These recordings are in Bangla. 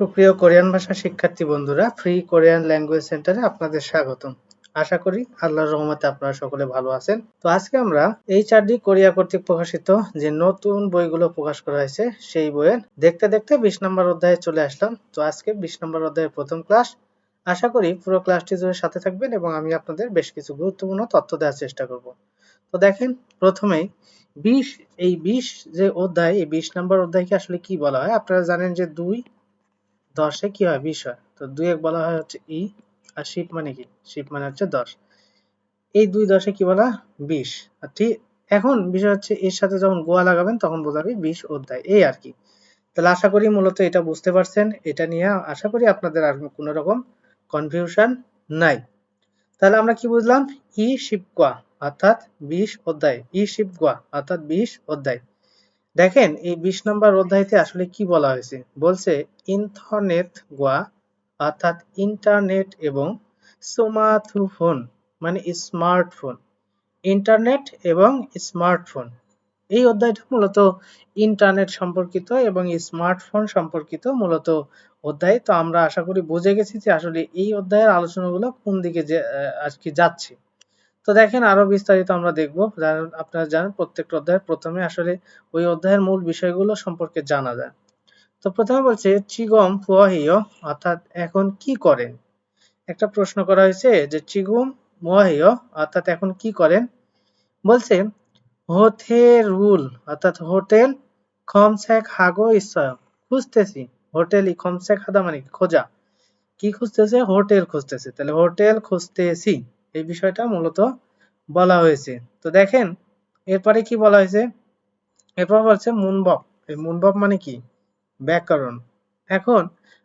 সুপ্রিয় কোরিয়ান ভাষা শিক্ষার্থী বন্ধুরা ফ্রি কোরিয়ান ল্যাঙ্গুয়েজ সেন্টারে আপনাদের স্বাগতম। আশা করি আল্লাহর রহমতে আপনারা সকলে ভালো আছেন। তো আজকে আমরা এই চারটি কোরিয়া কর্তৃক প্রকাশিত যে নতুন বইগুলো প্রকাশ করা হয়েছে, সেই বইয়ের দেখতে দেখতে বিশ নম্বর অধ্যায়ে চলে আসলাম। তো আজকে বিশ নম্বর অধ্যায়ের প্রথম ক্লাস আশা করি পুরো ক্লাসটি জুড়ে সাথে থাকবেন এবং আমি আপনাদের বেশ কিছু গুরুত্বপূর্ণ তথ্য দেওয়ার চেষ্টা করব। তো দেখেন, প্রথমেই বিশ, এই বিশ যে অধ্যায়, এই বিশ নম্বর অধ্যায়কে আসলে কি বলা হয়? আপনারা জানেন যে দুই দশে কি হয়? বিশ হয় তো দুই এক বলা হয় হচ্ছে ই আর শিপ মানে কি? শিপ মানে হচ্ছে দশ। এই দুই দশে কি বলা? বিশ। আর ঠিক এখন বিষয় হচ্ছে এর সাথে যখন গোয়া লাগাবেন তখন বোঝাবে বিশ অধ্যায়। এই আর কি। তাহলে আশা করি মূলত এটা বুঝতে পারছেন। এটা নিয়ে আশা করি আপনাদের আর কোনো রকম কনফিউশন নাই। তাহলে আমরা কি বুঝলাম? ই শিপ গোয়া, অর্থাৎ বিশ অধ্যায়। ই শিপ গোয়া, অর্থাৎ বিশ অধ্যায়। দেখেন, এই বিশ নম্বর অধ্যায়তে আসলে কি বলা হয়েছে? বলছে ইন্টারনেট গোয়া, অর্থাৎ ইন্টারনেট এবং সোমাথুফোন মানে স্মার্টফোন, ইন্টারনেট এবং স্মার্টফোন। এই অধ্যায়টা মূলত ইন্টারনেট সম্পর্কিত এবং স্মার্টফোন সম্পর্কিত মূলত অধ্যায়। তো আমরা আশা করি বুঝে গেছি যে আসলে এই অধ্যায়ের আলোচনাগুলো কোন দিকে যে আজকে যাচ্ছে। তো দেখেন আরও বিস্তারিত আমরা দেখব। আপনারা জানেন প্রত্যেকটা অধ্যায়ের প্রথমে আসলে ওই অধ্যায়ের মূল বিষয়গুলো সম্পর্কে জানা যায়। তো প্রথমে বলছে, চিগম ফুয়াহিয় অর্থাৎ এখন কি করেন? একটা প্রশ্ন করা হয়েছে যে, চিগুম মুয়াহিয় অর্থাৎ এখন কি করেন? বলছে হোথে রুল অর্থাৎ হোটেল খমসেক হাগো ইসয় খুঁজতেছি হোটেল খমসেক হাদা মানে খোঁজা। কি খুঁজতেছে? হোটেল খুঁজতেছে। তাহলে হোটেল খুঁজতেছি। এই বিষয়টা মূলত বলা হয়েছে। তো দেখেন, এরপরে কি বলা হয়েছে? এরপর বলছে মুনবক। এই মুনবক মানে কি? ব্যাকরণ। এখন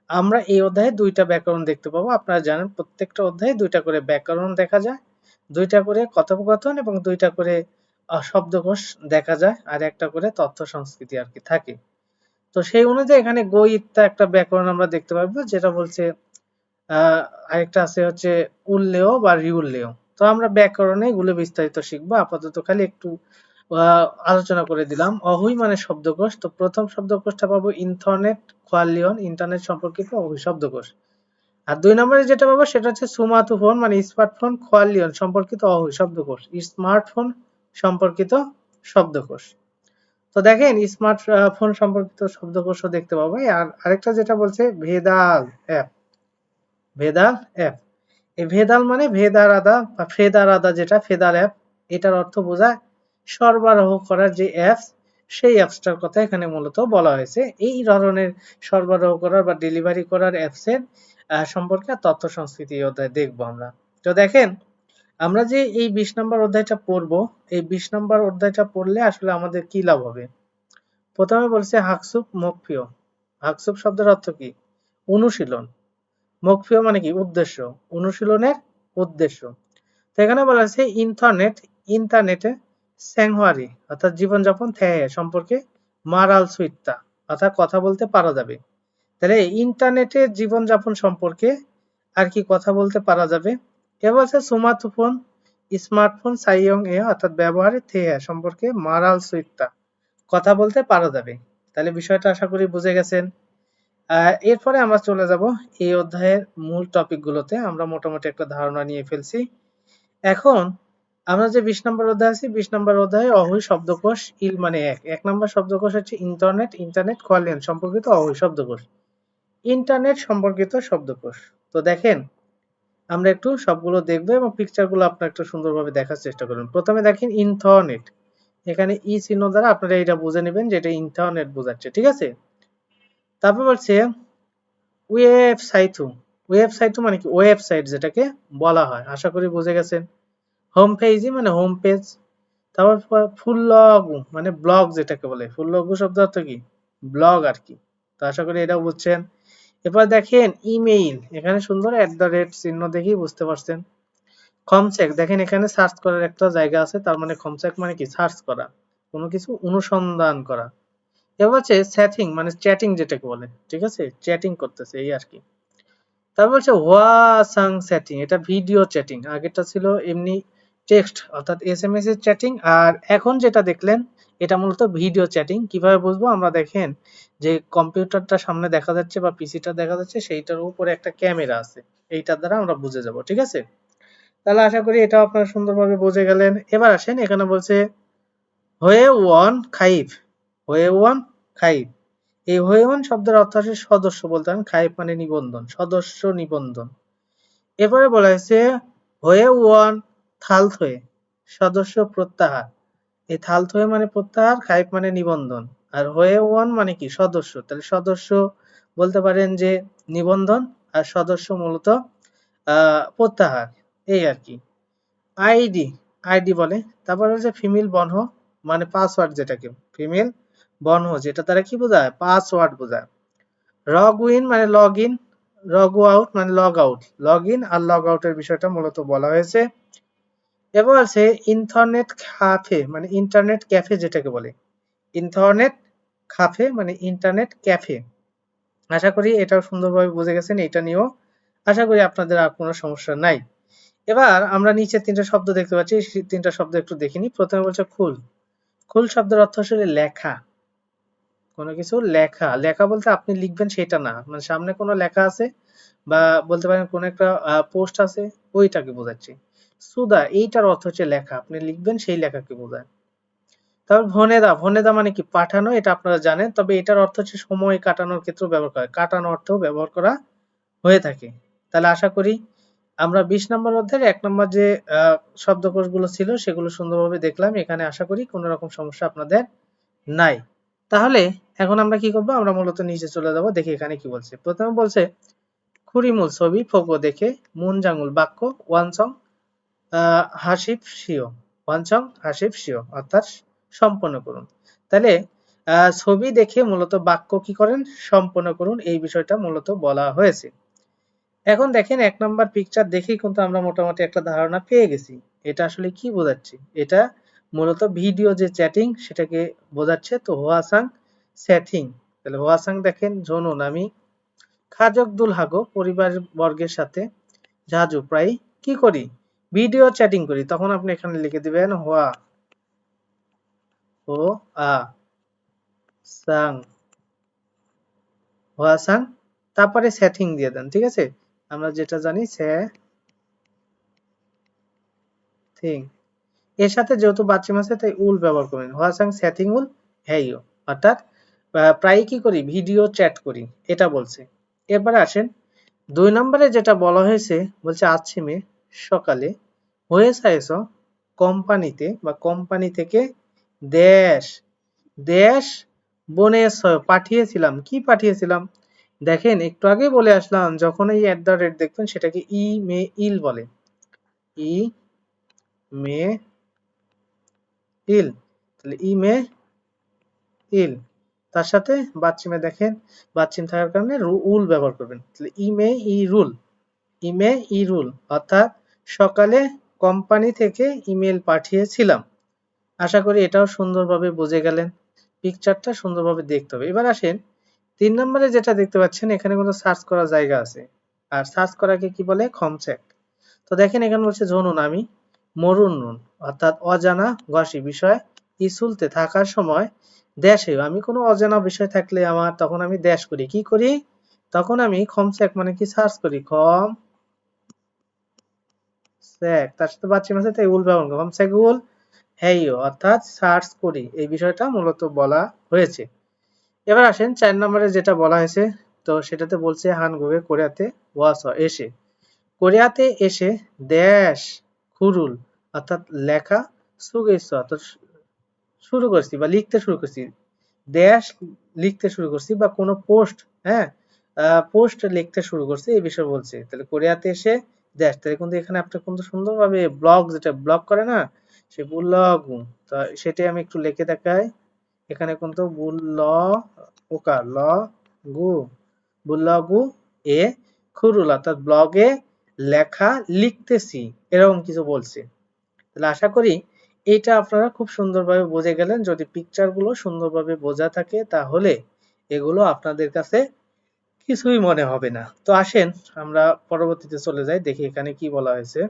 আমরা এই অধ্যায়ে দুইটা ব্যাকরণ দেখতে পাবো। আপনারা জানেন প্রত্যেকটা অধ্যায়ে দুইটা করে ব্যাকরণ দেখা যায়, দুইটা করে কথোপকথন এবং দুইটা করে শব্দকোষ দেখা যায় আর একটা করে তথ্য সংস্কৃতি আর কি থাকে। তো সেই অনুযায়ী এখানে গইত্যা একটা ব্যাকরণ আমরা দেখতে পাবো, যেটা বলছে আরেকটা আছে হচ্ছে উল্লেয় বা রিউল্লেয় তো আমরা ব্যাকরণে এগুলো বিস্তারিত শিখব। আপাতত খালি একটু আলোচনা করে দিলাম। অহুই মানে শব্দকোষ। তো প্রথম শব্দকোষটা পাবো ইন্টারনেট কোয়ালিয়ন, ইন্টারনেট সম্পর্কিত অহুই শব্দকোষ। আর দুই নম্বরে যেটা পাবো সেটা হচ্ছে সুমাতু ফোন মানে স্মার্টফোন কোয়ালিয়ন সম্পর্কিত অহুই শব্দকোষ। স্মার্টফোন সম্পর্কিত শব্দকোষ। তো দেখেন স্মার্টফোন সম্পর্কিত শব্দকোষও দেখতে পাবো। আর আরেকটা যেটা বলছে ভেদাল অ্যাপ। ভেদাল অ্যাপ। এই ভেদাল মানে ভেদার আদা বা ফেদার আদা যেটা ফেদার অ্যাপ, এটার অর্থ বোঝায় সরবরাহ করার যে অ্যাপস সেই অ্যাপসটার কথা এখানে মূলত বলা হয়েছে। এই ধরনের সরবরাহ করার বা ডেলিভারি করার অ্যাপসের সম্পর্কে তথ্য সংস্কৃতি অধ্যায় দেখব আমরা। তো দেখেন, আমরা যে এই বিশ নম্বর অধ্যায়টা পড়ব, এই বিশ নম্বর অধ্যায়টা পড়লে আসলে আমাদের কি লাভ হবে? প্রথমে বলছে হাকসুপ মকফিও হাকসুপ শব্দের অর্থ কি? অনুশীলন। মকফিও মানে কি? উদ্দেশ্য। অনুশীলনের উদ্দেশ্য। তো এখানে বলা আছে ইন্টারনেট, ইন্টারনেটে স্যাংহুয়ারি, অর্থাৎ জীবনযাপন থ্যায় সম্পর্কে মারাল সুইত্তা অর্থাৎ কথা বলতে পারা যাবে। তাহলে ইন্টারনেটের জীবনযাপন সম্পর্কে আর কি কথা বলতে পারা যাবে? এ বলছে স্মার্টফোন স্মার্টফোন সাইয়ং এ, অর্থাৎ ব্যবহারে থেয়া সম্পর্কে মারাল সুইত্তা কথা বলতে পারা যাবে। তাহলে বিষয়টা আশা করি বুঝে গেছেন। এরপরে আমরা চলে যাব এই অধ্যায়ের মূল টপিকগুলোতে আমরা মোটামুটি একটা ধারণা নিয়ে ফেলছি। এখন আমরা যে বিশ নম্বর অধ্যায় আছি, বিশ নম্বর অধ্যায়ে অহৈ শব্দকোষ, ইল মানে এক। এক নম্বর শব্দকোষ হচ্ছে ইন্টারনেট ইন্টারনেট কোয়ালিয়ান সম্পর্কিত অহৈ শব্দকোষ। ইন্টারনেট সম্পর্কিত শব্দকোষ। তো দেখেন, আমরা একটু সবগুলো দেখব এবং পিকচারগুলো আপনার একটু সুন্দরভাবে দেখার চেষ্টা করুন। প্রথমে দেখেন ইন্টারনেট এখানে ই চিহ্ন দ্বারা আপনারা এটা বুঝে নেবেন যে এটা ইন্টারনেট বোঝাচ্ছে, ঠিক আছে? তারপর বলছে, ওয়েবসাইট। ওয়েবসাইট মানে কি? ওয়েবসাইট যেটাকে বলা হয়। আশা করি বুঝে গেছেন। হোম পেজই মানে হোম পেজ। তারপর ফুল লগ মানে ব্লগ যেটাকে বলে। ফুল লগ শব্দ অর্থ কি? ব্লগ আর কি। তো আশা করি এটাও বুঝছেন। এরপর দেখেন ইমেইল। এখানে সুন্দর অ্যাট দ্য রেট চিহ্ন দেখেই বুঝতে পারছেন। খমচেক। দেখেন এখানে সার্চ করার একটা জায়গা আছে। তার মানে খমচেক মানে কি? সার্চ করা। কোনো কিছু অনুসন্ধান করা। এবার হচ্ছে চ্যাটিং মানে চ্যাটিং যেটাকে বলে, ঠিক আছে? চ্যাটিং করতেছে, এই আর কি। তারপর হচ্ছে হোয়াসাং চ্যাটিং এটা ভিডিও চ্যাটিং আগেরটা ছিল এমনি টেক্সট অর্থাৎ এস এম এস এর চ্যাটিং আর এখন যেটা দেখলেন, এটা মূলত ভিডিও চ্যাটিং কীভাবে বুঝব? আমরা দেখেন যে কম্পিউটারটা সামনে দেখা যাচ্ছে বা পিসিটা দেখা যাচ্ছে, সেইটার উপরে একটা ক্যামেরা আছে। এইটার দ্বারা আমরা বুঝে যাব, ঠিক আছে? তাহলে আশা করি এটা আপনারা সুন্দরভাবে বুঝে গেলেন। এবার আসেন, এখানে বলছে, হয়ে ওয়ান খাইফ, হয়ে ওয়ান খাইফ এই হয়ে শব্দের অর্থ আছে সদস্য বলতে পারেন খাইফ মানে নিবন্ধন, সদস্য নিবন্ধন। এরপরে বলা হয়েছে, হয়ে ওয়ান থালথ হয়ে সদস্য প্রত্যাহার। এই থালথ হয়ে মানে প্রত্যাহার খাইফ মানে নিবন্ধন। আর হয়ে ওয়ান মানে কি? সদস্য। তাহলে সদস্য বলতে পারেন যে নিবন্ধন আর সদস্য মূলত প্রত্যাহার। এই আর কি। আইডি আইডি বলে। তারপর হচ্ছে ফিমেল বনহ মানে পাসওয়ার্ড যেটাকে, ফিমেল বনহ এটা তারা কি বোঝায়? পাসওয়ার্ড বোঝায়। লগ ইন মানে লগ ইন লগ আউট মানে লগ আউট। লগ ইন আর লগ আউটের বিষয়টা মূলত বলা হয়েছে। এবার আছে ইন্টারনেট ক্যাফে মানে ইন্টারনেট ক্যাফে যেটাকে বলে। ইন্টারনেট ক্যাফে মানে ইন্টারনেট ক্যাফে। আশা করি এটাও সুন্দরভাবে বুঝে গেছেন, এটা নিয়েও আশা করি আপনাদের আর কোনো সমস্যা নাই। এবার আমরা নিচে তিনটা শব্দ দেখতে পাচ্ছি, তিনটা শব্দ একটু দেখিনি প্রথমে বলছে খুল। খুল শব্দের অর্থ আসলে লেখা। কোনো কিছু লেখা লেখা বলতে আপনি লিখবেন সেটা না। মানে সামনে কোনো লেখা আছে বা বলতে পারেন কোনো একটা পোস্ট আছে, ওইটাকে বোঝাচ্ছি। সুদা, এইটার অর্থ হচ্ছে লেখা। আপনি লিখবেন সেই লেখাকে বোঝায়। তারপর ভনেদা ভনেদা মানে কি? পাঠানো, এটা আপনারা জানেন। তবে এটার অর্থ হচ্ছে সময় কাটানোর ক্ষেত্রে ব্যবহার করা কাটানো অর্থেও ব্যবহার করা হয়ে থাকে। তাহলে আশা করি আমরা বিশ নম্বর অধ্যায়ের এক নম্বর যে শব্দকোষগুলো ছিল সেগুলো সুন্দরভাবে দেখলাম। এখানে আশা করি কোনো রকম সমস্যা আপনাদের নাই। তাহলে এখন আমরা কি করব? আমরা মূলত নিচে চলে যাব, দেখি এখানে কি বলছে। প্রথমে বলছে, খুরিমুল ছবি, ফোকো দেখে মুন জাঙ্গুল বাক্য ওয়ানসং হাসিফ শিও ওয়ানসং হাসিফ শিও অর্থাৎ সম্পন্ন করুন। তাহলে ছবি দেখে মূলত বাক্য কি করেন? সম্পন্ন করুন, এই বিষয়টা মূলত বলা হয়েছে। এখন দেখেন, এক নাম্বার পিকচার দেখেই কিন্তু আমরা মোটামুটি একটা ধারণা পেয়ে গেছি। এটা আসলে কি বোঝাচ্ছে? এটা মূলত ভিডিও যে চ্যাটিং সেটাকে বোঝাচ্ছে তো হোয়াসাং স্যাটিং তাহলে হোয়াসাং দেখেন, জনুন আমি। খাজক দুল হাগো, পরিবার বর্গের সাথে। ঝাজু প্রায় কি করি? ভিডিও চ্যাটিং করি। তখন আপনি এখানে লিখে দিবেন হোয়া। ও আ, সাং। হোয়াসাং, তারপরে সেটিং দিয়ে দেন, ঠিক আছে? আমরা যেটা জানি সে থিং এর সাথে যেহেতু বাচ্চা আছে, তাই উল ব্যবহার করবেন হোয়াসাং সেটিং উল হ্যাইও অর্থাৎ প্রায় কি করি? ভিডিও চ্যাট করি। এটা বলছে। এরপরে আসেন, দুই নম্বরে যেটা বলা হয়েছে, বলছে আচ্ছিমে সকালে হয়েছে এসো কোম্পানিতে বা কোম্পানি থেকে দেশ দেশ বনে পাঠিয়েছিলাম। কি পাঠিয়েছিলাম? দেখেন, একটু আগে বলে আসলাম, যখন এই অ্যাট দ্য রেট দেখবেন, সেটাকে ই মে ইল বলে। ই মে ইল। তাহলে ই মে ইল। তার সাথে বাচ্চিমে দেখেন বাচ্চিম থাকার কারণে উল ব্যবহার করবেন। তাহলে ই মে ই রুল ই মে ই রুল। অর্থাৎ সকালে কোম্পানি থেকে ইমেল পাঠিয়েছিলাম। আশা করি এটাও সুন্দরভাবে বুঝে গেলেন। পিকচারটা সুন্দরভাবে দেখতে হবে। এবার আসেন, তিন নম্বরে যেটা দেখতে পাচ্ছেন, এখানে কিন্তু সার্চ করার জায়গা আছে। আর সার্চ করাকে কি বলে? খমচেক। তো দেখেন, এখানে বলছে জনুন আমি। মরুন নুন অর্থাৎ অজানা গসি বিষয় ইসুলতে থাকার সময় দেশে আমি কোনো অজানা বিষয় থাকলে আমার তখন আমি দেশ করি। কি করি? তখন আমি খমচেক মানে কি সার্চ করি? খম সেক তার সাথে বাচ্চা মাসে তাই উল ব্যবহার উল অর্থাৎ সার্চ করি। এই বিষয়টা মূলত বলা হয়েছে। এবার আসেন চার নম্বরে যেটা বলা হয়েছে, তো সেটাতে বলছে হানগুবে কোরিয়াতে ওয়াস, এসে। কোরিয়াতে এসে দেশ খুরুল অর্থাৎ লেখা সুগেছ অর্থাৎ শুরু করছি বা লিখতে শুরু করছি। দেশ লিখতে শুরু করছি বা কোনো পোস্ট হ্যাঁ? পোস্ট লিখতে শুরু করছি, এই বিষয়ে বলছে। তাহলে কোরিয়াতে এসে, দেশ, তাহলে কিন্তু এখানে আপনি কিন্তু সুন্দরভাবে ব্লগ যেটা ব্লগ করে না, সে ব্লগ তো সেটাই আমি একটু লিখে দেখাই। এখানে কিন্তু বুল ল ওকা ল গু বুল্লগু এ খুরুল অর্থাৎ ব্লগে লেখা লিখতেছি। এরকম কিছু বলছে। তাহলে আশা করি এটা আপনারা খুব সুন্দরভাবে বুঝে গেলেন। যদি পিকচারগুলো সুন্দরভাবে বোঝা থাকে, তাহলে এগুলো আপনাদের কাছে কিছুই মনে হবে না। তো আসেন, আমরা পরবর্তীতে চলে যাই, দেখি এখানে কি বলা হয়েছে।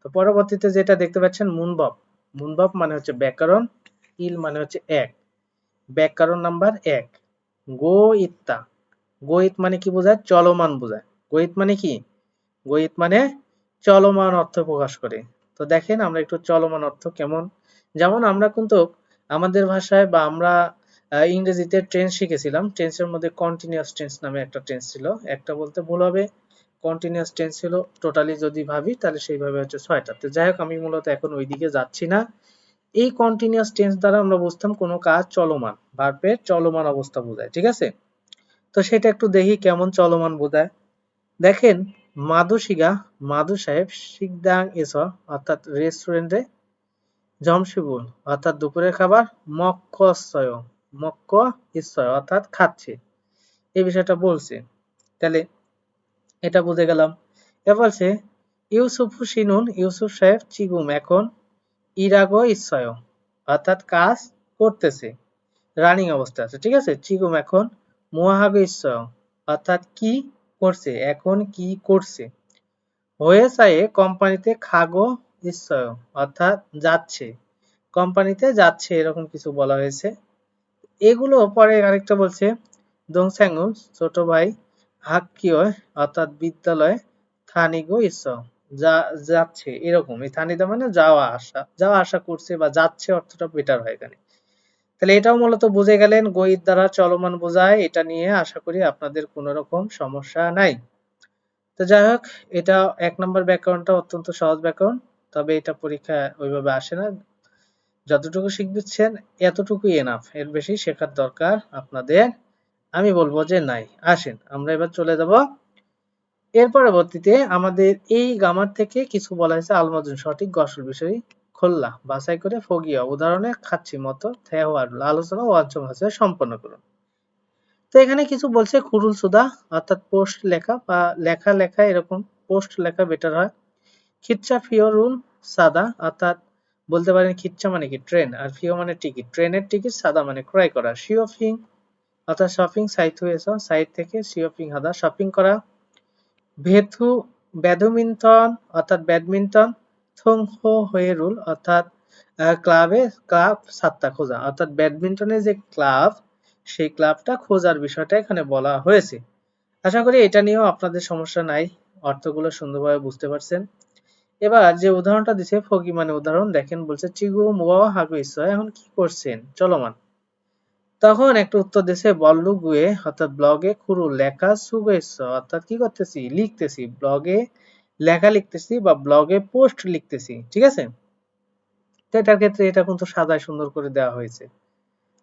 তো পরবর্তীতে যেটা দেখতে পাচ্ছেন মুনবব মুনবব মানে হচ্ছে ব্যাকরণ ইল মানে হচ্ছে এক। ব্যাকরণ নাম্বার এক। গো ইত্তা মানে কি বোঝায়? চলমান বোঝায়। গোইত মানে কি? গোইত মানে চলমান অর্থ প্রকাশ করে। তো দেখেন আমরা একটু চলমান অর্থ কেমন? যেমন আমরা কিন্তু আমাদের ভাষায় বা আমরা ইংরেজিতে টেন্স শিখেছিলাম। টেন্সের মধ্যে কন্টিনিউয়াস টেন্স নামে একটা টেন্স ছিল। একটা বলতে ভুল হবে। কন্টিনিউয়াস টেন্স ছিল। টোটালি যদি ভাবি, তাহলে সেইভাবে হচ্ছে ছয়টা। তো যাই হোক, আমি মূলত এখন ওইদিকে যাচ্ছি না। এই কন্টিনিউয়াস টেন্স দ্বারা আমরা বুঝতাম কোনো কাজ চলমান, ভার্বের চলমান অবস্থা বোঝায়, ঠিক আছে? তো সেটা একটু দেখি কেমন চলমান বোঝায়। দেখেন মাধু শিগা মাধু সাহেব, শিকদাং এস, অর্থাৎ রেস্টুরেন্টে জমশিবুল অর্থাৎ দুপুরের খাবার মক্কসয় মক্ক ইসয় অর্থাৎ খাচ্ছে। এই বিষয়টা বলছে। তাহলে এটা বুঝে গেলাম। এবার বলছে, ইউসুফু সিনুন ইউসুফ সাহেব চিগুম, এখন ইরাগো ইসয় অর্থাৎ কাজ করতেছে। রানিং অবস্থা আছে, ঠিক আছে? চিগুম এখন মুহাগো ইসয় অর্থাৎ কি করছে, এখন কি করছে? হয়েছে কোম্পানিতে খাগো ইসয় অর্থাৎ যাচ্ছে। কোম্পানিতে যাচ্ছে এরকম কিছু বলা হয়েছে। এগুলো পরে আরেকটা বলছে দংস্যাঙ্গুল ছোট ভাই হাক্কিয় অর্থাৎ বিদ্যালয় থানিগো ইস যা, যাচ্ছে এরকম। এই থানিদা মানে যাওয়া আসা যাওয়া আসা করছে বা যাচ্ছে অর্থটা বেটার হয় এখানে। তাহলে এটাও মূলত বুঝে গেলেন গইর দ্বারা চলমান বোঝায়। এটা নিয়ে আশা করি আপনাদের কোনো রকম সমস্যা নাই। তো যাই হোক, এটা এক নম্বর ব্যাকরণটা অত্যন্ত সহজ ব্যাকরণ, তবে এটা পরীক্ষা ওইভাবে আসে না। যতটুকু শিখছেন, এতটুকুই এনাফ এর বেশি শেখার দরকার আপনাদের। আমি বলব যে নাই। আসেন, আমরা এবার চলে যাব। এর পরবর্তীতে আমাদের এই গামার থেকে কিছু বলা হয়েছে আলমাজুন সঠিক গসল বিষয়। খোল্লা, বাছাই করে ফগিয়া উদাহরণে খাচ্ছি মতো থেওয়ারুল আলোচনা ও অঞ্চল সম্পন্ন করুন। তো এখানে কিছু বলছে কুরুল সুদা, অর্থাৎ পোস্ট লেখা বা লেখা লেখা এরকম পোস্ট লেখা বেটার হয়। খিচ্চা ফিওরুল সাদা, অর্থাৎ বলতে পারেন খিচ্চা মানে কি ট্রেন, আর ফিও মানে টিকিট ট্রেনের টিকিট সাদা মানে ক্রয় করা। শিওফিং, অর্থাৎ শপিং সাইট হয়েছে, সাইট থেকে শিওফিং হাদা শপিং করা। ভেথু, ব্যাডমিন্টন, অর্থাৎ ব্যাডমিন্টন থং হো হয়ে রুল অর্থাৎ ক্লাবে ক্লাব সাতটা খোঁজা, অর্থাৎ ব্যাডমিন্টনের যে ক্লাব, সেই ক্লাবটা খোঁজার বিষয়টা এখানে বলা হয়েছে। আশা করি এটা নিয়েও আপনাদের সমস্যা নাই, অর্থগুলো সুন্দরভাবে বুঝতে পারছেন। এবার যে উদাহরণটা দিছে ফকি মানে উদাহরণ, দেখেন বলছে, চিগু মুয়া হাগু এখন কি করছেন? চলমান। তখন একটা উত্তর দিছে বল্লু গুয়ে অর্থাৎ ব্লগে খুরু লেখা সুগেছ অর্থাৎ কি করতেছি? লিখতেছি। ব্লগে লেখা লিখতেছি বা ব্লগে পোস্ট লিখতেছি, ঠিক আছে? তো এটার ক্ষেত্রে এটা কিন্তু সাদায় সুন্দর করে দেওয়া হয়েছে।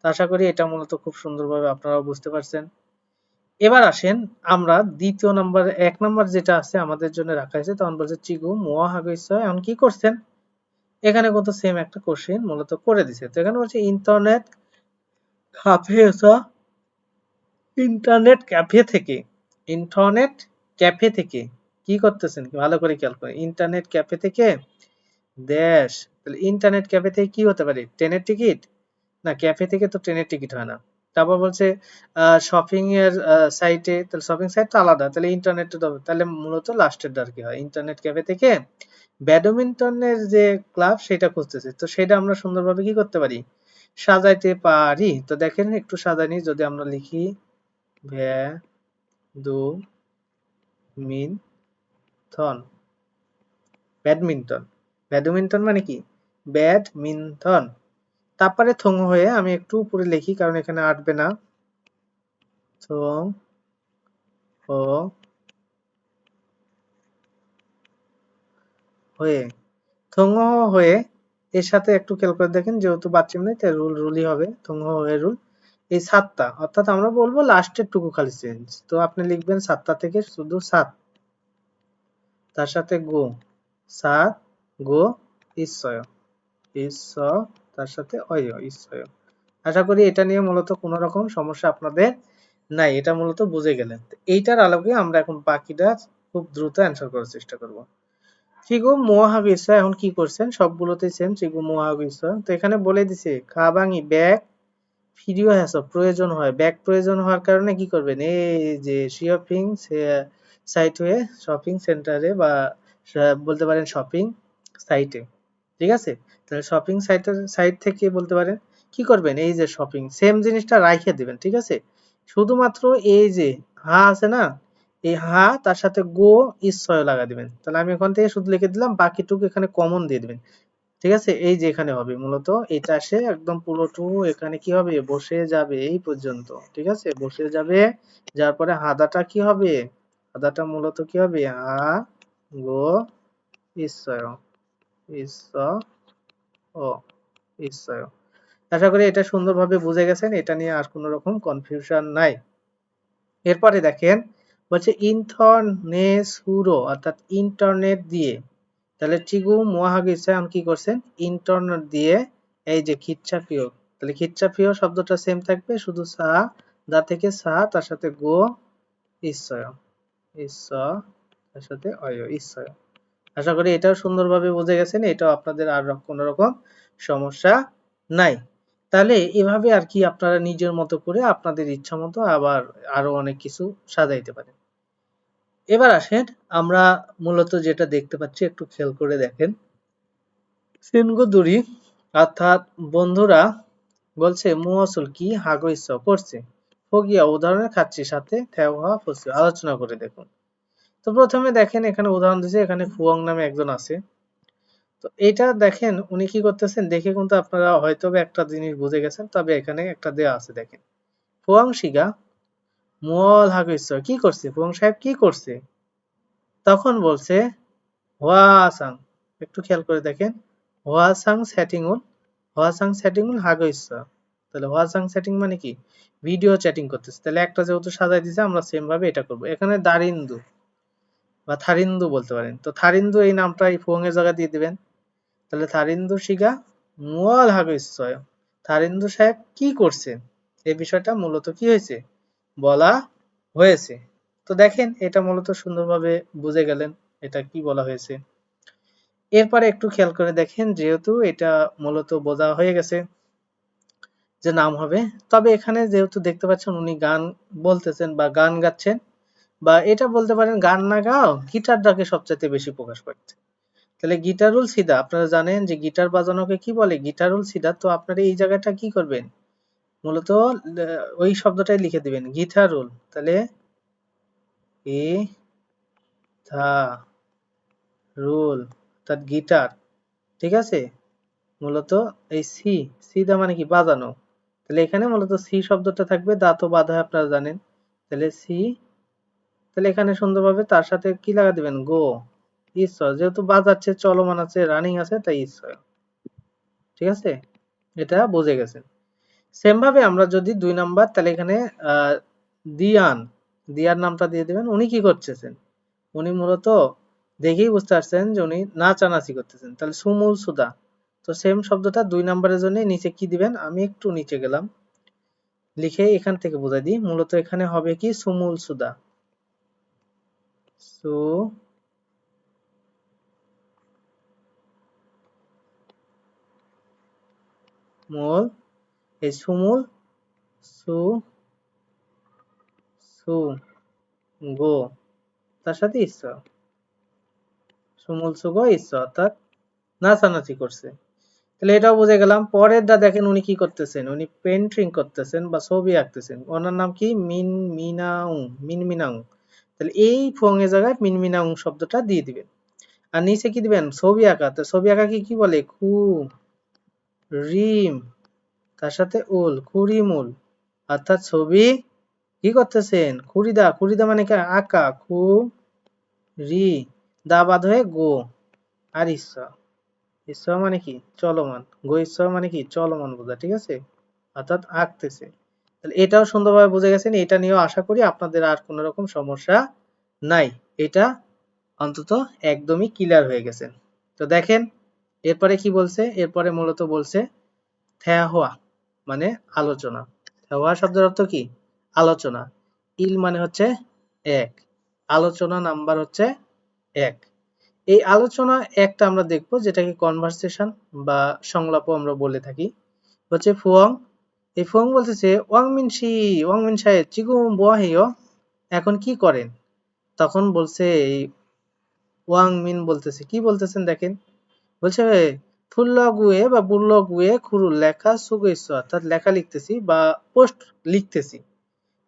আশা করি এটা মূলত খুব সুন্দরভাবে আপনারাও বুঝতে পারছেন। এবার আসেন আমরা দ্বিতীয় নাম্বার, এক নাম্বার যেটা আছে আমাদের জন্য রাখা হয়েছে, তখন বলছে, চিগু মোয়া হাগিস এখন কি করছেন? এখানে কিন্তু সেম একটা কোশ্চেন মূলত করে দিছে। তো এখানে বলছে, ইন্টারনেট এসা ইন্টারনেট ক্যাফে থেকে, ইন্টারনেট ক্যাফে থেকে কি করতেছেন ভালো করে খেয়াল করে ইন্টারনেট ক্যাফে থেকে দেশ, তাহলে ইন্টারনেট ক্যাফে থেকে কি হতে পারে? ট্রেনের টিকিট? না ক্যাফে থেকে তো ট্রেনের টিকিট হয় না। তারপর বলছে শপিং এর সাইটে তাহলে শপিং সাইটটা আলাদা, তাহলে ইন্টারনেটে তাহলে মূলত লাস্টের আর কি হয়? ইন্টারনেট ক্যাফে থেকে ব্যাডমিন্টনের যে ক্লাব সেটা খুঁজতেছে। তো সেটা আমরা সুন্দরভাবে কি করতে পারি? সাজাইতে পারি। তো দেখেন, একটু সাজানি যদি আমরা লিখি, ভ্যা, দু, মিন থন ব্যাডমিন্টন। ব্যাডমিন্টন মানে কি? ব্যাডমিন্টন। তারপরে থং হয়ে আমি একটু উপরে লিখি, কারণ এখানে আটবে না। থং ও হয়ে। থং হয়ে এর সাথে একটু খেয়াল করে দেখেন, যেহেতু বাচ্চিম নেই, তাই রুল রুলই হবে। থং হয়ে রুল। এই সাতটা, অর্থাৎ আমরা বলব লাস্টের টুকু খালি চেঞ্জ তো আপনি লিখবেন সাতটা থেকে শুধু সাত। তার সাথে গো সাত গো, ঈশ্বয়। ঈশ্বর তার সাথে অয় ঈশ্বর আশা করি এটা নিয়ে মূলত কোনো রকম সমস্যা আপনাদের নাই, এটা মূলত বুঝে গেলেন। এইটার আলোকে আমরা এখন বাকিটা খুব দ্রুত অ্যান্সার করার চেষ্টা করব। চিগু মোহাবিসা এখন কি করছেন? সবগুলোতে সেম চিগু মোহাবিসা তো এখানে বলে দিছে খাবাঙ্গি ব্যাগ ফিরিও হ্যাঁ প্রয়োজন হয়। ব্যাগ প্রয়োজন হওয়ার কারণে কি করবেন? এই যে শপিং সাইট হয়ে শপিং সেন্টারে বা বলতে পারেন শপিং সাইটে ঠিক আছে? তাহলে শপিং সাইটের সাইট থেকে বলতে পারেন, কি করবেন? এই যে শপিং সেম জিনিসটা রাইখে দিবেন, ঠিক আছে? শুধুমাত্র এই যে হা আছে না, এই হা তার সাথে গো ইশ্বয় লাগা দিবেন। তাহলে আমি ওখান থেকে শুধু লিখে দিলাম, বাকিটুকু এখানে কমন দিয়ে দিবেন। ঠিক আছে? এই যে এখানে হবে মূলত, এটা আসে একদম পুরোটু এখানে কি হবে? বসে যাবে এই পর্যন্ত। ঠিক আছে? বসে যাবে, যার পরে হাদাটা কি হবে? হাদাটা মূলত কি হবে? হা গো, ঈশ্বর ঈশ্বর, ও, ঈশ্বর। আশা করি এটা সুন্দরভাবে বুঝে গেছেন, এটা নিয়ে আর কোনো রকম কনফিউশন নাই। এরপরে দেখেন, বলছে ইন্টারনেসুরো অর্থাৎ ইন্টারনেট দিয়ে। তাহলে চিগু মহাগিসাম কি করছেন? ইন্টারনেট দিয়ে এই যে খিচ্ছাপিও। তাহলে খিচ্ছাপিও শব্দটা সেম থাকবে, শুধু সা, দা থেকে সা, তার সাথে গো ঈশ্বয় ঈশ্বয় আশা করি এটাও সুন্দরভাবে বুঝে গেছেন, এটাও আপনাদের আর কোনো রকম সমস্যা নাই। তাহলে এভাবে আর কি আপনারা নিজের মতো করে আপনাদের ইচ্ছা মতো আবার আরও অনেক কিছু সাজাইতে পারেন। এবার আসেন, আমরা মূলত যেটা দেখতে পাচ্ছি, একটু খেয়াল করে দেখেন। সিনগুদুরি, অর্থাৎ বন্ধুরা বলছে মুয়াসুল কি হাগইস করছে? ফগিয়া উদাহরণে খাচ্ছি, সাথে থেওয়া ফসি আলোচনা করে দেখুন। তো প্রথমে দেখেন এখানে উদাহরণ দিয়েছে, এখানে ফুয়ং নামে একজন আছে। তো এটা দেখেন, উনি কি করতেছেন, দেখে কিন্তু আপনারা হয়তো একটা জিনিস বুঝে গেছেন, তবে এখানে একটা দেয়া আছে, দেখেন। ফুয়াং শিগা মল হাগিস কি করছে? ফুয়াং সাহেব কি করছে? তখন বলছে হোয়াসাং একটু খেয়াল করে দেখেন। হোয়াসাং সেটিংউল হোয়াসাং সেটিংউল হাগইস তাহলে হোয়াসাং সেটিং মানে কি? ভিডিও চ্যাটিং করতেছে। তাহলে একটা যেহেতু সাজাই দিছে, আমরা সেম ভাবে এটা করব। এখানে দারিন্দু বা থারিন্দু বলতে পারেন। তো থারিন্দু এই নামটা এই ফোং এর জায়গা দিয়ে দিবেন। তাহলে থারিন্দু শিগা মুয়াল হাগইসয় থারিন্দু সাহেব কি করছেন এই বিষয়টা মূলত কি হয়েছে? বলা হয়েছে। তো দেখেন, এটা মূলত সুন্দরভাবে বুঝে গেলেন এটা কি বলা হয়েছে। এরপরে একটু খেয়াল করে দেখেন, যেহেতু এটা মূলত বোঝা হয়ে গেছে যে নাম হবে। তবে এখানে যেহেতু দেখতে পাচ্ছেন উনি গান বলতেছেন বা গান গাচ্ছেন, বা এটা বলতে পারেন গান না গাও গিটারটাকে সবচাইতে বেশি প্রকাশ পাচ্ছে তাহলে গিটারুল সিদা আপনারা জানেন যে গিটার বাজানোকে কি বলে? গিটারুল সিদা তো আপনারা এই জায়গাটা কি করবেন? মূলত ওই শব্দটাই লিখে দিবেন গিটারুল তাহলে এ থা রুল, অর্থাৎ গিটার। ঠিক আছে? মূলত এই সি সিদা মানে কি? বাজানো। তাহলে এখানে মূলত সি শব্দটা থাকবে, দাঁত বাধা আপনারা জানেন। তাহলে সি, তাহলে এখানে সুন্দরভাবে তার সাথে কি লাগা দিবেন? গো, ঈশ্বর। যেহেতু বাজাচ্ছে চলমান আছে, রানিং আছে, তাই ঈশ্বর। ঠিক আছে? এটা বুঝে গেছেন। সেম ভাবে আমরা যদি দুই নাম্বার, তাহলে এখানে দিয়ান, দিয়ার নামটা দিয়ে দিবেন। উনি কি করতেছেন? উনি মূলত দেখেই বুঝতে পারছেন যে উনি নাচানাচি করতেছেন। তাহলে সুমুল সুদা। তো সেম শব্দটা দুই নাম্বারের জন্য নিচে কি দিবেন? আমি একটু নিচে গেলাম। লিখে এখান থেকে বোঝাই দিই। মূলত এখানে হবে কি? সুমুল সুদা। সু মূল, এই সুমূল, সু সু, গো। তার সাথে ঈশ্বর। সুমূল সুগ ঈশ্বর। অর্থাৎ নাচানাচি করছে। তাহলে এটাও বুঝে গেলাম। পরের দা দেখেন উনি কি করতেছেন, উনি পেন্টিং করতেছেন বা ছবি আঁকতেছেন। ওনার নাম কি? মিন, মিনাউ মিন মিনাউ। তাহলে এই ফং এর জায়গায় মিন মিনাউ শব্দটা দিয়ে দিবেন। আর নিচে কি দিবেন? ছবি আঁকা। তো ছবি আঁকাকে কি বলে? খু, রিম, তার সাথে উল খুরিমুল অর্থাৎ ছবি কি করতেছেন? খুরিদা খুরিদা মানে কি? আঁকা। খু, রি, দা বাদ হয়ে গো। আর ঈশ্বর। ঈশ্বর মানে কি? চলমান। গো ঈশ্বর মানে কি? চলমান বোঝা, ঠিক আছে? অর্থাৎ আঁকতেছে। তাহলে এটাও সুন্দরভাবে বুঝে গেছেন, এটা নিয়েও আশা করি আপনাদের আর কোনো রকম সমস্যা নাই। এটা অন্তত একদমই ক্লিয়ার হয়ে গেছেন তো দেখেন, এরপরে কি বলছে? এরপরে মূলত বলছে থ্যাহোয়া মানে আলোচনা। থ্যাহোয়া শব্দের অর্থ কি? আলোচনা। ইল মানে হচ্ছে এক। আলোচনা নাম্বার হচ্ছে এক। এই আলোচনা একটা আমরা দেখব, যেটাকে কনভারসেশন বা সংলাপও আমরা বলে থাকি। হচ্ছে ফুয়ং। এই ফুয়ং বলতেছে, ওয়াং মিনসি ওয়াং মিন সাহেব চিগু বোয়াহিও এখন কি করেন? তখন বলছে, এই ওয়াং মিন বলতেছে, কি বলতেছেন দেখেন? বলছে, ফুল্লগুয়ে বা বুল্লগুয়ে খুরু লেখা সুগেছ অর্থাৎ লেখা লিখতেছি বা পোস্ট লিখতেছি।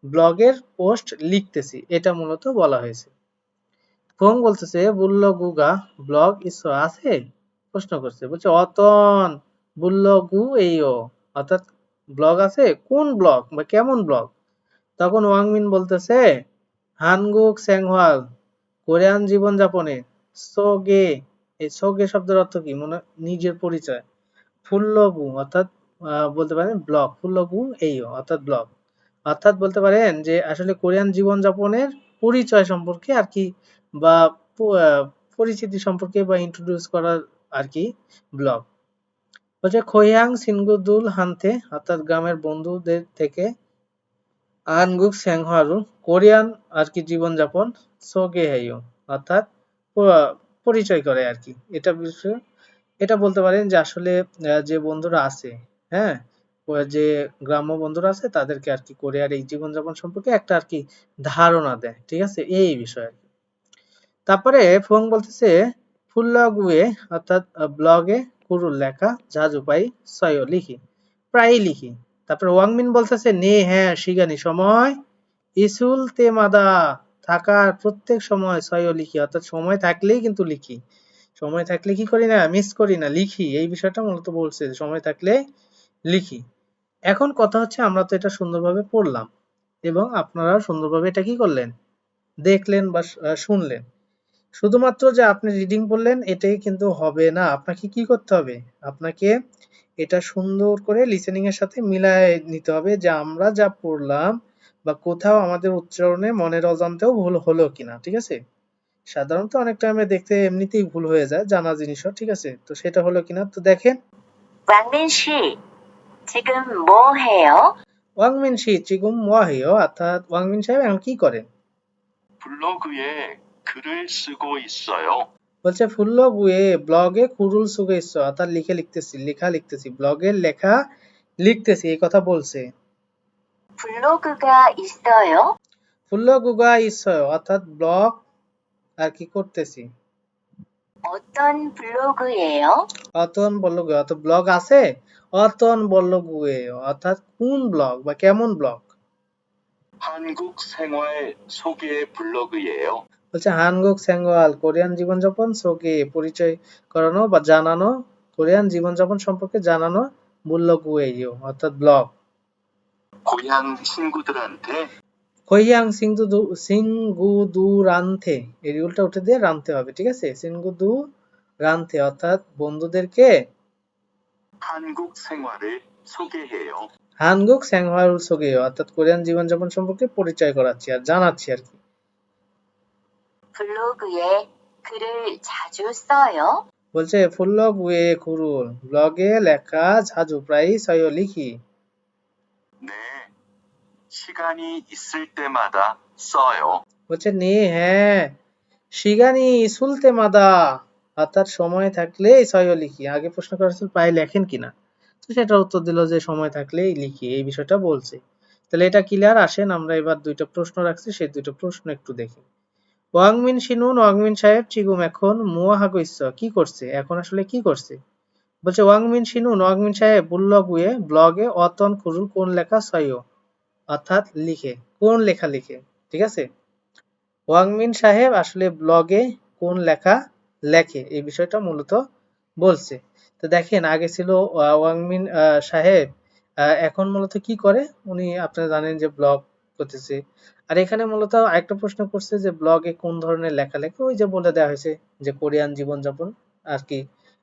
ব্লগের পোস্ট লিখতেছি, এটা মূলত বলা হয়েছে। ফোন বলতেছে বুল্লগুগা ব্লগ ইস আছে? প্রশ্ন করছে। বলছে, অতন বুল্লগু এইও, অর্থাৎ ব্লগ আছে? কোন ব্লগ বা কেমন ব্লগ? তখন ওয়াংমিন বলতেছে, হানগুক স্যাংহওয়াল, কোরিয়ান জীবনযাপনে সোগে, এই সোগে শব্দের অর্থ কি? মনে, নিজের পরিচয়। ফুল্লগু অর্থাৎ বলতে পারেন ব্লগ ফুল্লগু এই অর্থাৎ ব্লগ। অর্থাৎ বলতে পারেন যে, আসলে কোরিয়ান জীবনযাপনের পরিচয় সম্পর্কে আর কি বা পরিচিতি সম্পর্কে বা ইন্ট্রোডিউস করার আর কি ব্লগ বলছে, খোয়াং সিনগুদুল হানতে অর্থাৎ গ্রামের বন্ধুদের থেকে, আনগুক স্যাংহারু কোরিয়ান আর কি জীবনযাপন সোগে হেইও অর্থাৎ পরিচয় করে আর কি। এটা বিষয়, এটা বলতে পারেন যে আসলে যে বন্ধুরা আছে হ্যাঁ যে গ্রাম্য বন্ধুরা আছে, তাদেরকে আর কি কোরিয়ার এই জীবনযাপন সম্পর্কে একটা আর কি ধারণা দেয়, ঠিক আছে? এই বিষয় তারপরে ফোং বলতেছে, ফুল্লাগুয়ে অর্থাৎ ব্লগে কুরুল লেখা, জাজু পাই সয় লিখি, প্রায়ই লিখি। তারপরে ওয়াংমিন বলতেছে, নে হ্যাঁ শিগানি সময়। ইসুল তে মাদা, থাকার প্রত্যেক সময় সয় লিখি, অর্থাৎ সময় থাকলেই কিন্তু লিখি। সময় থাকলে কি করি না মিস করি না, লিখি। এই বিষয়টা মূলত বলছে যে, সময় থাকলে লিখি। এখন কথা হচ্ছে, আমরা তো এটা সুন্দরভাবে পড়লাম এবং আপনারা সুন্দরভাবে এটা কি করলেন? দেখলেন বা শুনলেন। শুধুমাত্র যে আপনি রিডিং পড়লেন এটাই কিন্তু হবে না আপনাকে কি করতে হবে আপনাকে এটা সুন্দর করে লিসেনিং এর সাথে মিলায় নিতে হবে যে আমরা যা পড়লাম বা কোথাও আমাদের উচ্চারণে মনের অজান্তেও ভুল হলো কিনা ঠিক আছে সাধারণত অনেক টাইমে দেখতে এমনিতেই ভুল হয়ে যায় জানা জিনিসও ঠিক আছে তো সেটা হলো কিনা তো দেখেন 왕민 씨, 지금 뭐 해요? ওয়াংমিন শি চিগুম ওয়াহিও অর্থাৎ ওয়াংমিন সাহেব এখন কি করেন 블로그에 글을 쓰고 있어요. বলছে ফুল্লগুয়ে ব্লগে কুরুল সুগে ইচ্ছ অর্থাৎ লিখে লিখতেছি লেখা লিখতেছি ব্লগের লেখা লিখতেছি এই কথা বলছে 블로그가 있어요? ফুল্লগুগা ইচ্ছ অর্থাৎ ব্লগ আর কি করতেছি 어떤 블로그예요? অতন বললগুয়ে অর্থাৎ ব্লগ আছে অতন বললগুয়ে অর্থাৎ কোন ব্লগ বা কেমন ব্লগ 한국 생활 소개 블로그예요. বলছে হানগুক স্যাঙ্গওয়াল কোরিয়ান জীবনযাপন সোকে পরিচয় করানো বা জানানো কোরিয়ান জীবনযাপন সম্পর্কে জানানো বুল্লগুয়েইও অর্থাৎ ব্লগ 고향 친구들한테 খৈয়াং সিংদু সিংগুদু রানথে এই রিউলটা উঠে দিয়ে রানতে হবে ঠিক আছে সিংগুদু রানথে অর্থাৎ বন্ধুদেরকে 한국 생활을 소개해요. হানগুক স্যাংহারুল সোগে অর্থাৎ কোরিয়ান জীবনযাপন সম্পর্কে পরিচয় করাচ্ছি আর জানাচ্ছি আর কি 블로그에 글을 자주 써요? বলছে ফুল্লগ উয়ে খুরুল ব্লগে লেখা ঝাজু প্রায় সয় লিখি 네. 시간이 있을 때마다 써요. বলছে নে হ্যাঁ শিগানি সুলতে মাদা অর্থাৎ সময় থাকলে সয় লিখি আগে প্রশ্ন করা হয়েছিল প্রায় লেখেন কিনা তো সেটার উত্তর দিল যে সময় থাকলেই লিখি এই বিষয়টা বলছে তাহলে এটা ক্লিয়ার আসেন আমরা এবার দুইটা প্রশ্ন রাখছি সেই দুইটা প্রশ্ন একটু দেখি ওয়াংমিন শিনুন, ওয়াংমিন সাহেব, চিগুম এখন, মুয়া হাগইস কি করছে? এখন আসলে কি করছে? বলছে, ওয়াংমিন শিনুন, ওয়াংমিন সাহেব বুল্লগুয়ে ব্লগে অতন খুরুল কোন লেখা সয় অর্থাৎ লিখে, কোন লেখা লিখে, ঠিক আছে? ওয়াংমিন সাহেব আসলে ব্লগে কোন লেখা লেখে, এই বিষয়টা মূলত বলছে। তো দেখেন, আগে ছিল ওয়াংমিন সাহেব এখন মূলত কি করে? উনি, আপনারা জানেন যে ব্লগ করতেছে। আর এখানে মূলত আরেকটা প্রশ্ন করছে যে ব্লগে কোন ধরনের লেখা লেখে ওই যে বলে দেওয়া হয়েছে যে, কোরিয়ান জীবনযাপন আর কি,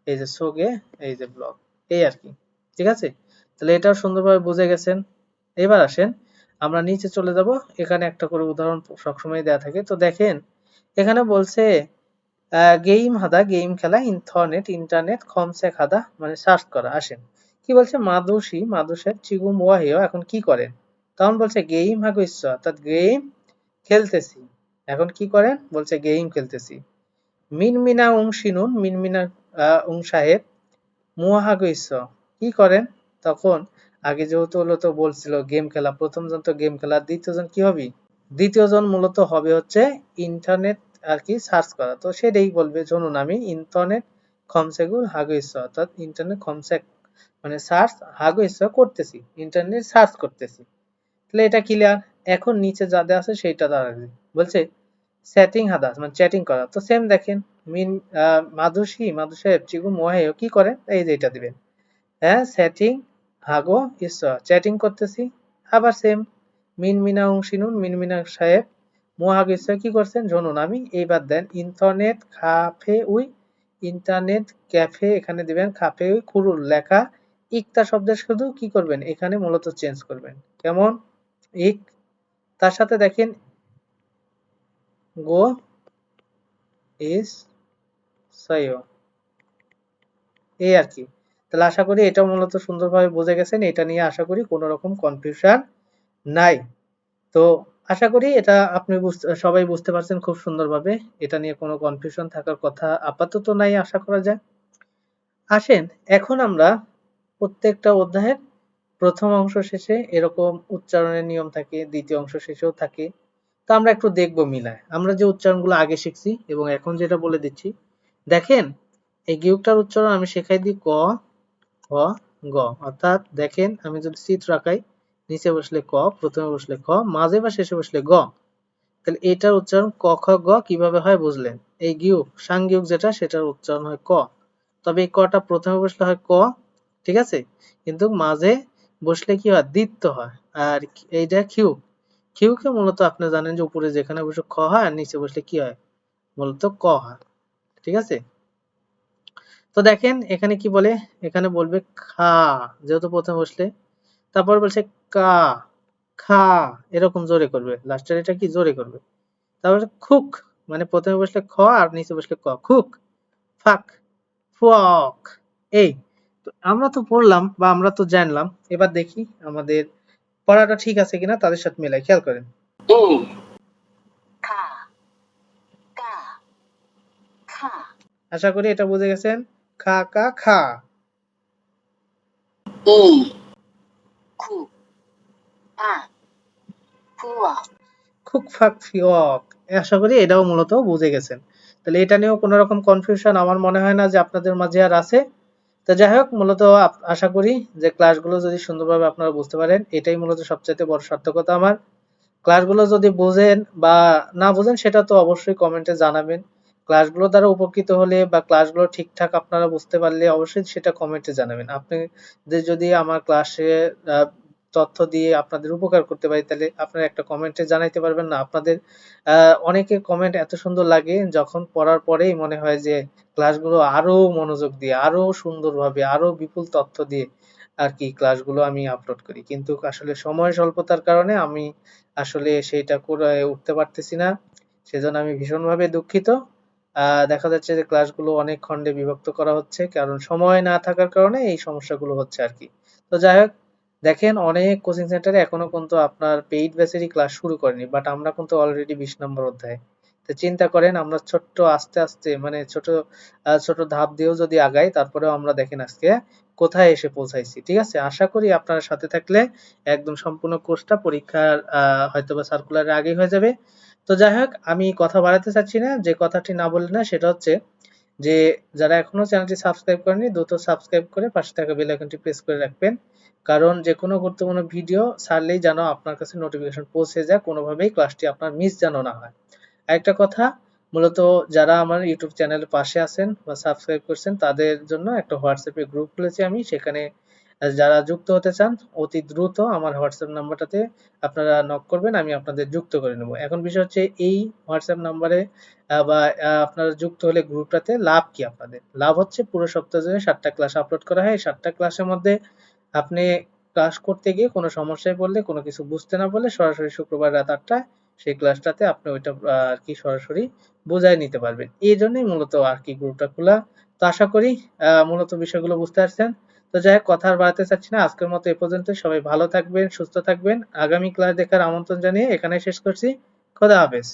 এই যে সোগে, এই যে ব্লগ এই আর কি, ঠিক আছে? তাহলে এটাও সুন্দরভাবে বুঝে গেছেন। এবার আসেন, আমরা নিচে চলে যাব। এখানে একটা করে উদাহরণ সবসময় দেয়া থাকে। তো দেখেন, এখানে বলছে গেম হাদা গেম খেলা ইন্টারনেট ইন্টারনেট খমসে খাদা মানে সার্চ করা। আসেন, কি বলছে? মাদুসি মাদুসের চিগুম ওয়াহিও এখন কি করেন? তখন বলছে, গেইম হাগুইস অর্থাৎ গেইম খেলতেছি। এখন কি করেন? বলছে, গেইম খেলতেছি। মিনমিনা উংশিনুন মিনমিনা উং সাহেব মুহাগুইস কি করেন? তখন আগে যেহেতু হলো তো বলছিল গেম খেলা, প্রথম জন তো গেম খেলা দ্বিতীয় জন কি হবে? দ্বিতীয় জন মূলত হবে হচ্ছে ইন্টারনেট আর কি সার্চ করা। তো সেটাই বলবে, শুনুন, আমি ইন্টারনেট খমসেগুল হাগুইস অর্থাৎ ইন্টারনেট খমসেক মানে সার্চ হাগুইস করতেছি, ইন্টারনেট সার্চ করতেছি। তাহলে এটা ক্লিয়ার এখন নিচে যা দেওয়া আছে সেইটা দাঁড়াবে। বলছে সেটিং হাদাস মানে চ্যাটিং করা। তো সেম দেখেন, মিন মাধুসী মাধু সাহেব চিগু মোহে কি করেন এই যে এটা দিবেন। হ্যাঁ সেটিং হাগো ইচ্ছা চ্যাটিং করতেছি, আবার সেম মিন মিনা অংশিনুন মিন মিনা সাহেব মোহাগ ইচ্ছা কি করছেন? শুনুন আমি এইবার দেন ইন্টারনেট কাফে উই ইন্টারনেট ক্যাফে এখানে দিবেন কাফে উই কুরুল লেখা, ইকতা শব্দের শুধু কি করবেন? এখানে মূলত চেঞ্জ করবেন। কেমন? ইক, তার সাথে দেখেন, গো ইস সয়ো। এই আর কি। তাহলে আশা করি এটা মূলত সুন্দরভাবে বুঝে গেছেন, এটা নিয়ে আশা করি কোনো রকম কনফিউশন নাই। তো আশা করি এটা আপনি সবাই বুঝতে পারছেন খুব সুন্দরভাবে, এটা নিয়ে কোনো কনফিউশন থাকার কথা আপাতত নাই, আশা করা যায়। আসেন, এখন আমরা প্রত্যেকটা অধ্যায়ের প্রথম অংশ শেষে এরকম উচ্চারণের নিয়ম থাকে, দ্বিতীয় অংশ শেষেও থাকে। তো আমরা একটু দেখব মিলায়। আমরা যে উচ্চারণগুলো আগে শিখছি এবং এখন যেটা বলে দিচ্ছি, দেখেন, এই গিউকটার উচ্চারণ আমি শেখাই দিই ক খ গ। অর্থাৎ দেখেন, আমি যদি চিত্র আঁকাই, নিচে বসলে ক, প্রথমে বসলে খ, মাঝে বা শেষে বসলে গ। তাহলে এটার উচ্চারণ ক, খ, গ কীভাবে হয় বুঝলেন? এই গিউক, সাংগিউক যেটা, সেটার উচ্চারণ হয় ক। তবে এই কটা প্রথমে বসলে হয় ক, ঠিক আছে? কিন্তু মাঝে বসলে কি হয়? দ্বিত্ব হয়। আর এইটা কিউ কিউকে মূলত আপনি জানেন যে উপরে যেখানে বসে খ হয় আর নিচে বসলে কি হয়? মূলত ক হয়। ঠিক আছে? তো দেখেন এখানে কি বলে? এখানে বলবে খা, যেহেতু প্রথমে বসলে। তারপর বলছে কা, খা, এরকম জোরে করবে। লাস্টের এটা কি? জোরে করবে। তারপরে খুক মানে প্রথমে বসলে খ আর নিচে বসলে ক। খুক, ফাক, ফুয়ক, এই। আমরা তো পড়লাম বা আমরা তো জানলাম এবার দেখি আমাদের পড়াটা ঠিক আছে কিনা তাদের সাথে মেলায় খেয়াল করেন। আশা করি এটা বুঝে গেছেন। খা কা খা। আশা করি এটাও মূলত বুঝে গেছেন। তাহলে এটা নিয়েও কোনো রকম কনফিউশন আমার মনে হয় না যে আপনাদের মাঝে আর আছে। তো যাই হোক, মূলত আশা করি যে ক্লাসগুলো যদি সুন্দরভাবে আপনারা বুঝতে পারেন, এটাই মূলত সবচেয়ে বড় সার্থকতা আমার। ক্লাসগুলো যদি বোঝেন বা না বোঝেন, সেটা তো অবশ্যই কমেন্টে জানাবেন। ক্লাসগুলো দ্বারা উপকৃত হলে বা ক্লাসগুলো ঠিকঠাক আপনারা বুঝতে পারলে অবশ্যই সেটা কমেন্টে জানাবেন। আপনাদের যদি আমার ক্লাসে তথ্য দিয়ে আপনাদের উপকার করতে পারি, তাহলে আপনারা একটা কমেন্টে জানাইতে পারবেন না। আপনাদের অনেকের কমেন্ট এত সুন্দর লাগে, যখন পড়ার পরেই মনে হয় যে ক্লাসগুলো আরও মনোযোগ দিয়ে, আরও সুন্দরভাবে, আরও বিপুল তথ্য দিয়ে আর কি ক্লাসগুলো আমি আপলোড করি। কিন্তু আসলে সময় স্বল্পতার কারণে আমি আসলে সেইটা করে উঠতে পারতেছি না। সেজন্য আমি ভীষণভাবে দুঃখিত। দেখা যাচ্ছে যে ক্লাসগুলো অনেক খণ্ডে বিভক্ত করা হচ্ছে, কারণ সময় না থাকার কারণে এই সমস্যাগুলো হচ্ছে আর কি। তো যাই হোক দেখেন অনেক কোচিং সেন্টারে এখনও কিন্তু আপনার পেইড ব্যাচেরই ক্লাস শুরু করেনি বাট আমরা কিন্তু অলরেডি বিশ নম্বর অধ্যায়। তো চিন্তা করেন, আমরা ছোট্ট আস্তে আস্তে মানে ছোট ছোট ধাপ দিয়েও যদি আগাই, তারপরেও আমরা দেখেন আজকে কোথায় এসে পৌঁছাইছি, ঠিক আছে? আশা করি আপনারা সাথে থাকলে একদম সম্পূর্ণ কোর্সটা পরীক্ষার হয়তোবা সার্কুলারের আগেই হয়ে যাবে। তো যাই হোক, আমি কথা বাড়াতে চাচ্ছি না, যে কথাটি না বললে না, সেটা হচ্ছে যে যারা এখনও চ্যানেলটি সাবস্ক্রাইব করেনি দ্রুত সাবস্ক্রাইব করে পাশে থাকা বেল আইকনটি প্রেস করে রাখবেন। কারণ যে কোনো গুরুত্বপূর্ণ ভিডিও ছাড়লেই যেন আপনার কাছে নোটিফিকেশন পৌঁছে যায়, কোনোভাবেই ক্লাসটি আপনার মিস যেন না হয়। আরেকটা কথা, মূলত যারা আমার ইউটিউব চ্যানেলের পাশে আছেন বা সাবস্ক্রাইব করছেন, তাদের জন্য একটা হোয়াটসঅ্যাপে গ্রুপ খুলেছি আমি। সেখানে যারা যুক্ত হতে চান, অতি দ্রুত আমার হোয়াটসঅ্যাপ নাম্বারটাতে আপনারা নক করবেন, আমি আপনাদের যুক্ত করে নেব। এখন বিষয় হচ্ছে, এই হোয়াটসঅ্যাপ নাম্বারে বা আপনারা যুক্ত হলে গ্রুপটাতে লাভ কি আপনাদের? লাভ হচ্ছে পুরো সপ্তাহ জুড়ে সাতটা ক্লাস আপলোড করা হয়। সাতটা ক্লাসের মধ্যে আপনি ক্লাস করতে গিয়ে কোনো সমস্যায় পড়লে, কোনো কিছু বুঝতে না পারলে সরাসরি শুক্রবার রাত আটটায় সেই ক্লাসটাতে আপনি ওইটা আর কি সরাসরি বোঝাই নিতে পারবেন। এই জন্যই মূলত আর কি গ্রুপটা খোলা। তো আশা করি মূলত বিষয়গুলো বুঝতে পারছেন। তো যাই হোক, কথা আর বাড়াতে চাচ্ছি না। আজকের মতো এ পর্যন্ত। সবাই ভালো থাকবেন, সুস্থ থাকবেন। আগামী ক্লাস দেখার আমন্ত্রণ জানিয়ে এখানে শেষ করছি। খোদা হাফেজ।